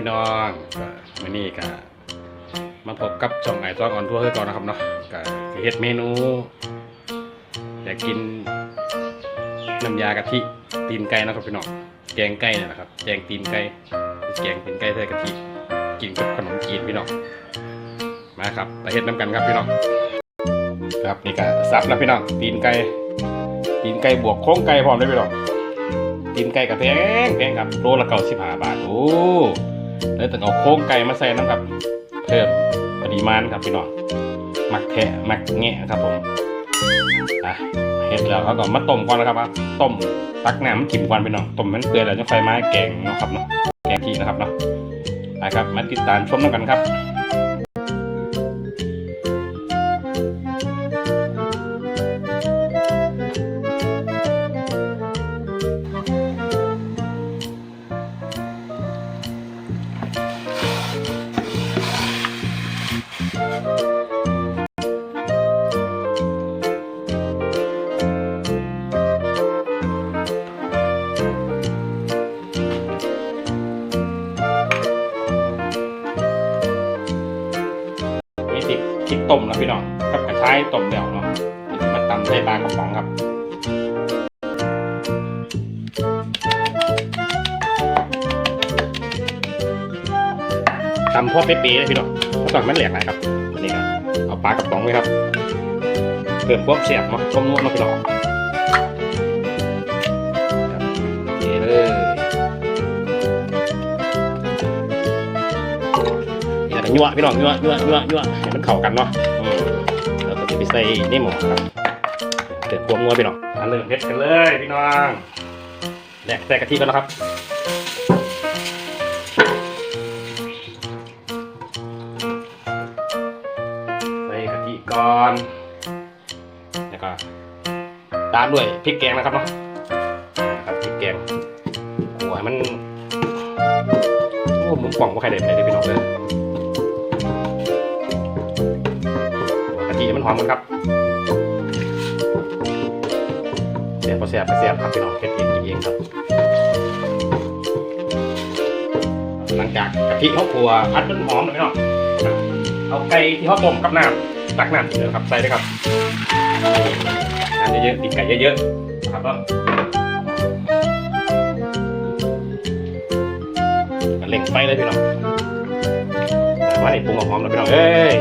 พี่น้องก็มื้อนี้ก็มาพบกับช่องไอซองออนทัวร์คือก่อนนะครับเนาะก็สิเฮ็ดเมนูอยากกินน้ำยากะทิตีนไก่นะครับพี่น้องแกงไก่นี่แหละครับแกงตีนไก่แกงตีนไก่ใส่กะทิกินกับขนมจีนพี่น้องมาครับไปเฮ็ดน้ำกันครับพี่น้องครับนี่ก็สับแล้วพี่น้องตีนไก่ตีนไก่บวกโครงไก่พร้อมเลยพี่น้องตีนไก่กับแพงแพงครับโลละเก้าสิบห้าบาทโอ้ แล้วต้องเอาโครงไก่มาใส่น้ำครับ เพิ่มปริมาณครับพี่น้องมักแทะมักแงะครับผมอะเห็ดแล้วเขาก็มาต้มก่อนนะครับต้มตักน้ำกิ่มก่อนพี่น้องต้มมันเปื่อยแล้วจะไฟไม้แกงเนาะครับเนาะแกงทีนะครับเนาะไปครับมาติดตามชมน้ำกันครับ นะพี่น้องกับกระชายต้มเดี่ยวเนาะมาตำใส่ปลากระป๋องครับตำพอเป๊ะๆเลยพี่น้องเพราะตอนมันแหลกหลายครับอันนี้ครับเอาปลากระป๋องไว้ครับเพิ่มความเสียบเนาะความนวลเนาพี่น้องครับโอเคเลยนี่แหละยั่วพี่น้องยั่วยั่วยั่วยั่ว มันเข้ากันเนาะอืมแล้วก็จะไปใส่ในหม้อครับเติมความนัวพี่น้องมาเริ่มเฮ็ดกันเลยพี่น้องแดกใส่กะทิกันแล้วครับใส่กะทิก่อนแล้วก็ตามด้วยพริกแกงนะครับเนาะนะครับพริกแกงหัวให้มันโอ้หมุนกล่องก็ใครเด็ดเลยพี่น้องเลย นหอมกันครับเสียบพอเสียบไปเสียบครับพี่น้องเก็บเองกินเองครับ หลังจากกะทิเขาขัวพัดจนหอมเลยพี่น้องเอาไก่ที่เขาต้มกับน้ำตักน้ำเยอะครับใส่เลยครับน้ำเยอะๆติดไก่เยอะๆครับก็เล่งไฟเลยพี่น้องมาเนี่ปรุงหอมแล้วพี่น้องเอ้ย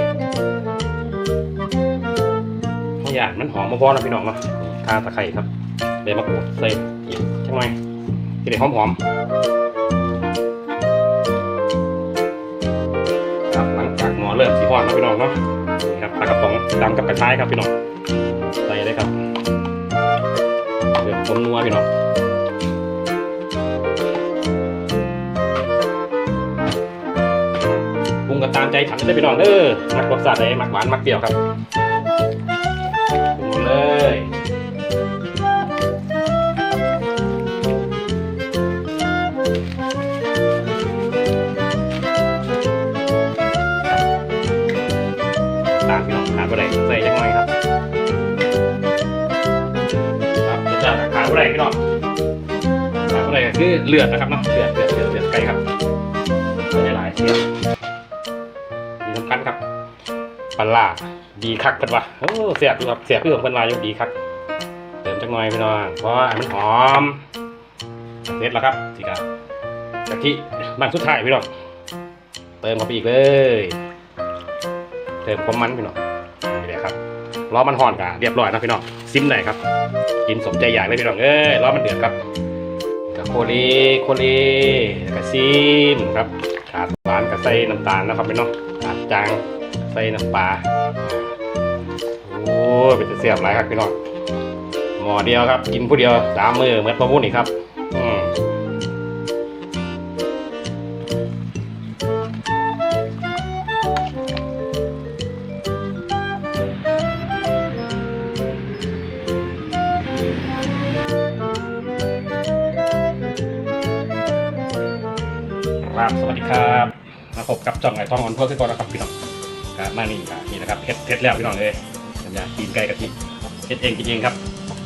ยาดมันหอมมาพอแล้วพี่น้องเนาะทาตะไคร้ครับเตยมะกรูดใส่อีกจังหน่อยที่เด็หอมๆครับหลังจากหมอเริ่มสีหอนแล้วพี่น้องเนาะนี่ครับปลากระป๋องดำกับกระชายครับพี่น้องใส่เลยครับเดือดต้มนัวพี่น้องปรุงกันตามใจฉันเลยพี่น้องเด้อมักรสชาติใดมักหวานมักเปรี้ยวครับ เลยตามพี่น้องขาดบ่ได้ใส่จังหน่อยครับครับเดี๋ยวจะขาดบ่ได้พี่น้องขาดบ่ได้ก็คือเลือดนะครับเนาะเลือดเลือดเลือดเลือดไก่ครับใส่หลายๆเสียบดีสำคัญครับ ปลาดีคักเพิ่นว่าโอ้เสียบดูครับเสียบอยู่องเพิ่นว่าอยู่ดีคักเติมจังหน่อยพี่น้องเพราะว่ามันหอมเสร็จแล้วครับสิครับกะทิบางสุดท้ายพี่น้องเติมเข้าไปอีกเลย เติมความมันพี่น้องนี่แหละครับรอมันห่อนกะเรียบร้อยนะพี่น้องซิมไหนอยครับ กินสมใจอยากเลยพี่น้องเอ้ยรอมันเดือดครับกับโคลีโคลีแล้วก็ซิมครับขาดหวานกับใส่น้ำตาลนะครับพี่น้องขาดจาง ส่น้ำปลาโอ้เป็นเสียบหลายครับพี่น้องหมอเดียวครับ กินผู้เดียวสามมือเหมือนพระพุทธนี่ครับ อืมครับสวัสดีครับ มาพบกับจ่องไก่ทองออนเพื่อขึ้นก่อนนะครับพี่น้อง ครับมานี่ครับนี่นะครับเผ็ดเผ็ดแล้วพี่น้องเลยสัญญากินไก่กะทิเผ็ดเองกินเองครับ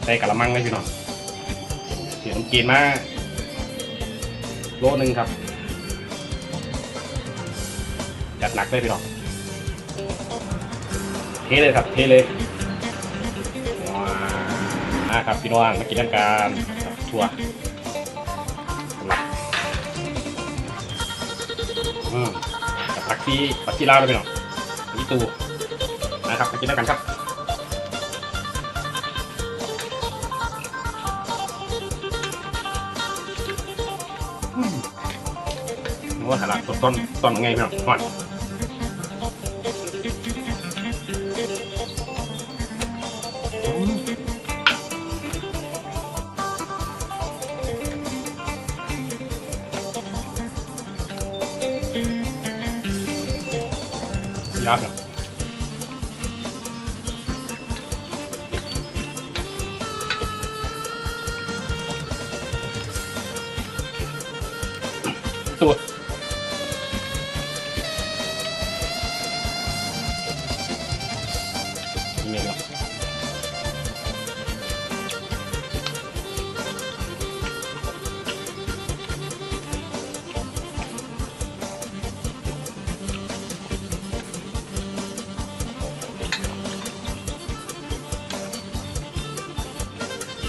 ใส่กะละมังเลยพี่น้องเสียงกินมาโลนึงครับจัดหนักเลยพี่น้องเทเลยครับเทเลยว้าวมาครับพี่น้องมากินน้ำกันกับถั่วอืมกักชีผักชีลาวด้วยพี่น้อง ตูนะครับมากินน้ำกันครับว่าหาลักต้นต้นต้นไงพี่น้องก่อนยาะตัวนี่เนาะ เ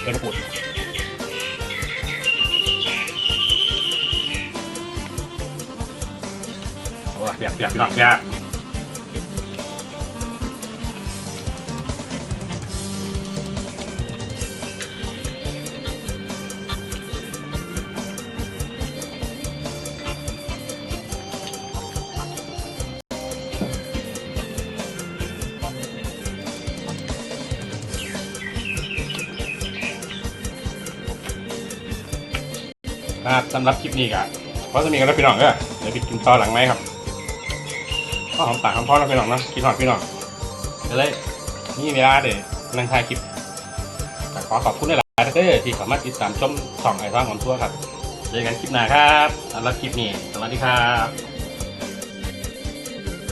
ป็นปุ่น ปียกเปียกพี่น้องเปียกครับสำหรับคลิปนี้ก็เพราะจะมีกันแล้วพี่น้องเออเดี๋ยวไปกินต่อหลังไหมครับ ก็หอมปากหอมคอเราไปหน่องนะกินหอดพี่น้องจะได้นี่เวลาเดี๋ยวนั่งถ่ายคลิปขอขอบคุณหลายๆเด้อที่สามารถติดตามชมส่องไอ้ร่างของทั่วครับเจอกันคลิปหน้าครับสำหรับคลิปนี้สวัสดีครับ